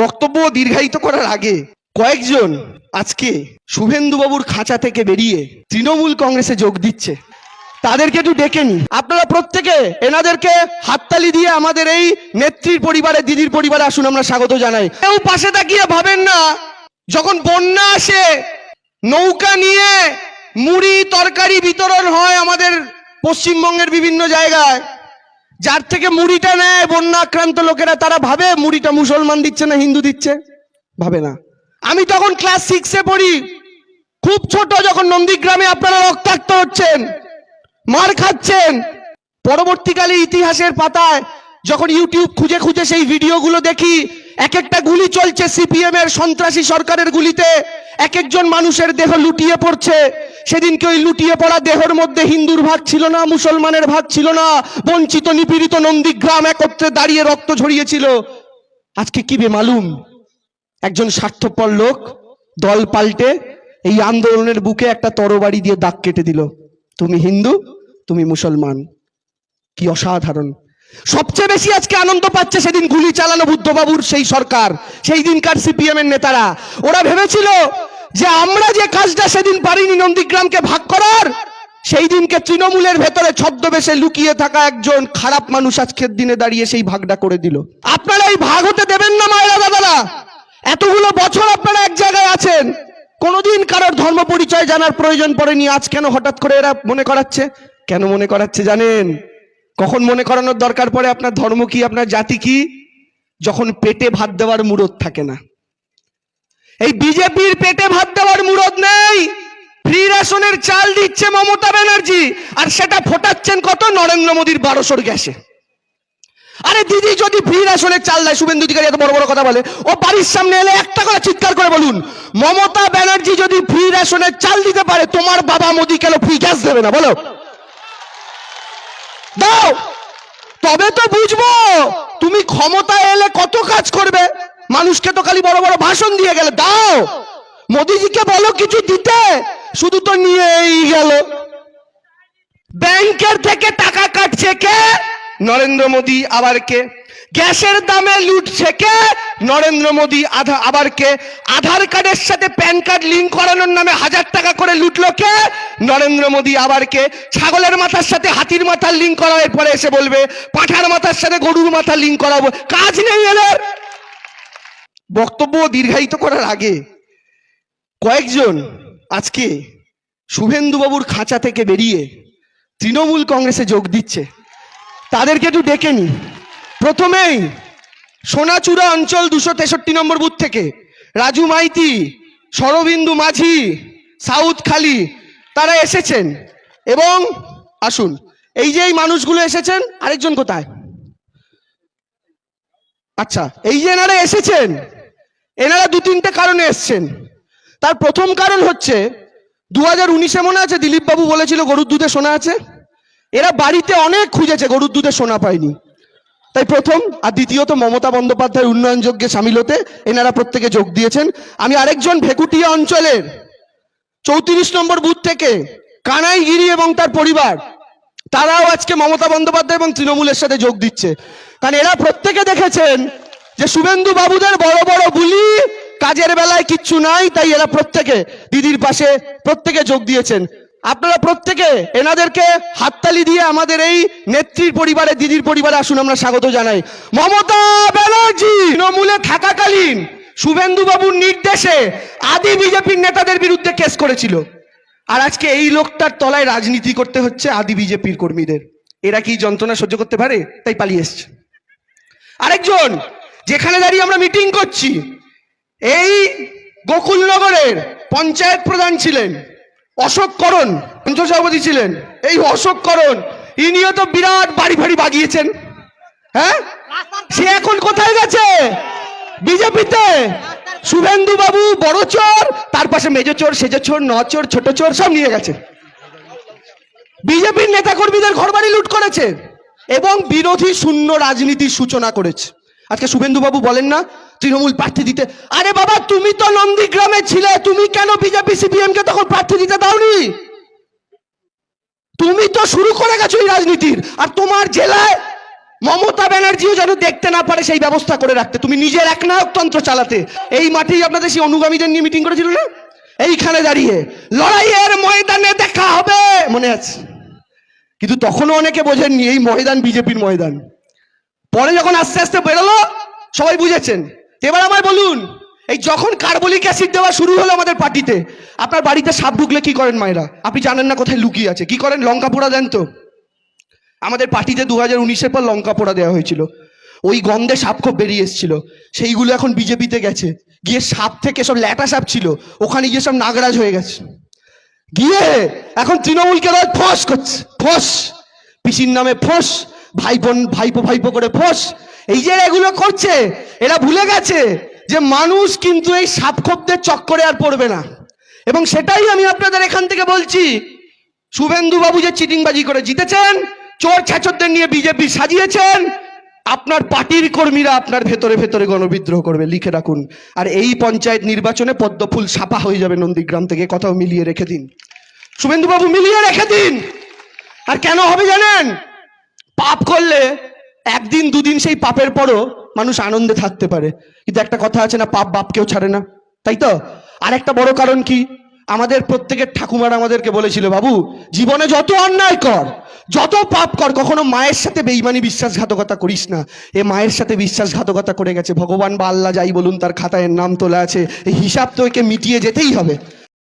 বক্তব্য দীর্ঘায়িত করার আগে কয়েকজন আজকে শুভেন্দুবাবুর খাঁচা থেকে বেরিয়ে তৃণমূল কংগ্রেসে যোগ দিচ্ছে। তাদেরকে একটু ডেকে নি। আপনারা প্রত্যেকে এনাদেরকে হাততালি দিয়ে আমাদের এই নেত্রীর পরিবারে, দিদির পরিবারে আসুন, আমরা স্বাগত জানাই। কেউ পাশে তাকিয়ে ভাবেন না, যখন বন্যা আসে, নৌকা নিয়ে মুড়ি, তরকারি বিতরণ হয় আমাদের পশ্চিমবঙ্গের বিভিন্ন জায়গায়। যার থেকে মুড়িটা নেয় বন্যা আক্রান্ত লোকেরা, তারা ভাবে মুড়িটা মুসলমান দিচ্ছে না, হিন্দু দিচ্ছে? ভাবে না। আমি তখন ক্লাস সিক্সে পড়ি। খুব ছোট যখন নন্দীগ্রামে আপনারা রক্তাক্ত হচ্ছেন, মার খাচ্ছেন। পরবর্তীকালে ইতিহাসের পাতায় যখন ইউটিউব খুঁজে খুঁজে সেই ভিডিওগুলো দেখি এক একটা গুলি চলছে সিপিএম এর সন্ত্রাসী সরকারের গুলিতে। এক একজন মানুষের দেহ লুটিয়ে পড়ছে। সেদিনকে ওই লুটিয়ে পড়া দেহর মধ্যে হিন্দুর ভাগ ছিল না, মুসলমানের ভাগ ছিল না, বঞ্চিত, নিপীড়িত নন্দীগ্রাম একত্রে দাঁড়িয়ে রক্ত ঝরিয়েছিল। আজকে কি বেমালুম একজন স্বার্থপর লোক দল পাল্টে এই আন্দোলনের বুকে একটা তরবারি দিয়ে দাগ কেটে দিল। তুমি হিন্দু, তুমি মুসলমান। কি অসাধারণ। সবচেয়ে বেশি আজকে আনন্দ পাচ্ছে সেদিন গুলি চালানো বুদ্ধবাবুর সেই সরকার, সেই দিনকার সিপিএম এর নেতারা। ওরা ভেবেছিল যে আমরা যে কাজটা সেদিন পারিনি নন্দীগ্রামকে ভাগ করার, সেই দিনকে তৃণমূলের ভেতরে ছদ্মবেশে লুকিয়ে থাকা একজন খারাপ মানুষ আজকের দিনে দাঁড়িয়ে সেই ভাগটা করে দিল। আপনারা এই ভাগ হতে দেবেন না, মায়েরা দাদারা। এতগুলো বছর আপনারা এক জায়গায় আছেন। কোনোদিন কারোর ধর্ম পরিচয় জানার প্রয়োজন পড়েনি। আজ কেন হঠাৎ করে এরা মনে করাচ্ছে? কেন মনে করাচ্ছে জানেন? কখন মনে করানোর দরকার পড়ে? আপনার ধর্ম কি, আপনার জাতি কি? যখন পেটে ভাত দেওয়ার মুরত থাকে না। এই বিজেপির পেটে ভাত দেওয়ার মুরদ নেই। ফ্রি রেশনের চাল দিচ্ছে মমতা ব্যানার্জি, আর সেটা ফোটাচ্ছেন কত নরেন্দ্র মোদীর বারোশোর গ্যাসে। আরে দিদি, যদি ফ্রি রেশনের চাল দেয়, শুভেন্দু অধিকারী এত বড় বড় কথা বলে, ও বাড়ির সামনে এলে একটা করে চিৎকার করে বলুন, মমতা ব্যানার্জি যদি ফ্রি রেশনের চাল দিতে পারে, তোমার বাবা মোদি কেন ফ্রি গ্যাস দেবে না, বলো। দাও। তবে তো বুঝব, তুমি ক্ষমতা এলে কত কাজ করবে? মানুষকে তো খালি বড় বড় ভাষণ দিয়ে গেলে। দাও! মোদিজিকে বলো কিছু দিতে। শুধু তো নিয়েই গেল। ব্যাংকের থেকে টাকা কাটছে কে? নরেন্দ্র মোদী আবার কে? গ্যাসের দামে লুটছে কে? নরেন্দ্র মোদী আধা আবার কে? আধার কার্ডের সাথে প্যান কার্ড লিঙ্ক করানোর নামে হাজার টাকা করে লুটলো কে? নরেন্দ্র মোদী আবার কে? ছাগলের মাথার সাথে হাতির মাথার লিঙ্ক করার পরে এসে বলবে, পাঠার মাথার সাথে গরুর মাথার লিঙ্ক করাবো। কাজ নেই এদের। বক্তব্য দীর্ঘায়িত করার আগে কয়েকজন আজকে শুভেন্দুবাবুর খাঁচা থেকে বেরিয়ে তৃণমূল কংগ্রেসে যোগ দিচ্ছে। তাদেরকে একটু ডেকে নি। প্রথমেই সোনাচূড়া অঞ্চল দুশো তেষট্টি নম্বর বুথ থেকে রাজু মাইতি সরবিন্দু মাঝি, সাউথ খালি, তারা এসেছেন। এবং আসুন, এই যে এই মানুষগুলো এসেছেন, আরেকজন কোথায়? আচ্ছা এই যে এনারা এসেছেন এনারা দু তিনটে কারণে এসছেন। তার প্রথম কারণ হচ্ছে দু হাজার উনিশে মনে আছে দিলীপ বাবু বলেছিল গরুর দুধে সোনা আছে? এরা বাড়িতে অনেক খুঁজেছে, গরুর দুধে সোনা পায়নি। তাই প্রথম আর দ্বিতীয়ত মমতা বন্দ্যোপাধ্যায়ের উন্নয়ন যজ্ঞে সামিল হতে এনারা প্রত্যেকে যোগ দিয়েছেন। আমি আরেকজন ভেকুটিয়া অঞ্চলের চৌত্রিশ নম্বর বুথ থেকে কানাইগিরি এবং তার পরিবার, তারাও আজকে মমতা বন্দ্যোপাধ্যায় এবং তৃণমূলের সাথে যোগ দিচ্ছে। কারণ এরা প্রত্যেকে দেখেছেন যে শুভেন্দু বাবুদের বড় বড় বুলি কাজের বেলায় কিচ্ছু নাই, তাই এরা প্রত্যেকে দিদির পাশে প্রত্যেকে যোগ দিয়েছেন। আপনারা প্রত্যেকে এনাদেরকে হাততালি দিয়ে আমাদের এই নেত্রীর পরিবারে, দিদির পরিবারে আসুন, আমরা স্বাগত জানাই। মমতা ব্যানার্জি তৃণমূলে থাকাকালীন শুভেন্দু বাবুর নির্দেশে আদি বিজেপির নেতাদের বিরুদ্ধে কেস করেছিল। আর আজকে এই লোকটার তলায় রাজনীতি করতে হচ্ছে আদি বিজেপির কর্মীদের। এরা কি যন্ত্রণা সহ্য করতে পারে? তাই পালিয়ে এসছে। আরেকজন যেখানে দাঁড়িয়ে আমরা মিটিং করছি, এই গোকুলনগরের পঞ্চায়েত প্রধান ছিলেন অশোক করণ পঞ্চায়েত সভাপতি ছিলেন। এই অশোক করণ, ইনিও তো বিরাট বাড়ি ফাড়ি বাগিয়েছেন। হ্যাঁ? সে এখন কোথায় গেছে? বিজেপিতে। শুভেন্দু বাবু বড় চোর, তার পাশে মেজো চোর, সেজো চোর, ন চোর, ছোট চোর, সব নিয়ে গেছে। বিজেপির নেতাকর্মীদের ঘরবাড়ি লুট করেছে এবং বিরোধী শূন্য রাজনীতির সূচনা করেছে। আজকে শুভেন্দু বাবু বলেন না, তৃণমূল প্রার্থী দিতে। আরে বাবা, তুমি তো নন্দীগ্রামে ছিলে, তুমি কেন বিজেপি, সিপিএম কে তখন প্রার্থী দিতে দাওনি? তুমি তো শুরু করে গেছো এই রাজনীতির, আর তোমার জেলায় মমতা ব্যানার্জিও যেন দেখতে না পারে সেই ব্যবস্থা করে রাখতে। তুমি নিজের একনায়কতন্ত্র চালাতে। এই মাঠেই আপনাদের সেই অনুগামীদের নিয়ে মিটিং করেছিল না? এইখানে দাঁড়িয়ে, লড়াইয়ের ময়দানে দেখা হবে, মনে আছে? কিন্তু তখনও অনেকে বোঝেননি, এই ময়দান বিজেপির ময়দান। পরে যখন আস্তে আস্তে বেরোলো, সবাই বুঝেছেন। এবার আমায় বলুন, এই যখন কার্বলিক অ্যাসিড দেওয়া শুরু হলো আমাদের পার্টিতে, আপনার বাড়িতে সাপ ঢুকলে কি করেন মায়েরা? আপনি জানেন না কোথায় লুকিয়ে আছে। কি করেন? লঙ্কা পোড়া দেন তো। আমাদের পার্টিতে দু হাজার উনিশের পর লঙ্কা পোড়া দেওয়া হয়েছিল। ওই গন্ধে সাপ খুব বেরিয়ে এসেছিল। সেইগুলো এখন বিজেপিতে গেছে। গিয়ে সাপ থেকে সব ল্যাটা সাপ ছিল। ওখানে গিয়ে সব নাগরাজ হয়ে গেছে। গিয়ে এখন তৃণমূলকে রোজ ফস করছে। ফস। পিসির নামে ফস। ভাই বোন ভাইপো ভাইপো করে ফোস। এই যে এগুলো করছে, এরা ভুলে গেছে যে মানুষ কিন্তু এই সাপখোপদের চক্করে আর পড়বে না। এবং সেটাই আমি আপনাদের এখান থেকে বলছি, শুভেন্দু বাবু যে চিটিংবাজি করে জিতেছেন, চোর ছাচরদের নিয়ে বিজেপি সাজিয়েছেন, আপনার পার্টির কর্মীরা আপনার ভেতরে ভেতরে গণবিদ্রোহ করবে, লিখে রাখুন। আর এই পঞ্চায়েত নির্বাচনে পদ্মফুল ছাপা হয়ে যাবে নন্দীগ্রাম থেকে, কথাও মিলিয়ে রেখে দিন। শুভেন্দু বাবু মিলিয়ে রেখে দিন। আর কেন হবে জানেন? একদিন, দুদিন সেই পাপের পরও মানুষ আনন্দে থাকতে পারে। কিন্তু একটা কথা আছে না, পাপ বাপকেও ছাড়ে না। তাই তো? আর একটা বড় কারণ কি? আমাদের প্রত্যেকের ঠাকুমারা আমাদেরকে বলেছিল, বাবু, জীবনে যত অন্যায় কর, যত পাপ কর, কখনো মায়ের সাথে বেইমানি বিশ্বাসঘাতকতা করিস না। এ মায়ের সাথে বিশ্বাসঘাতকতা করে গেছে। ভগবান বা আল্লাহ যাই বলুন, তার খাতায় নাম তোলা আছে। এই হিসাব তো একে মিটিয়ে যেতেই হবে।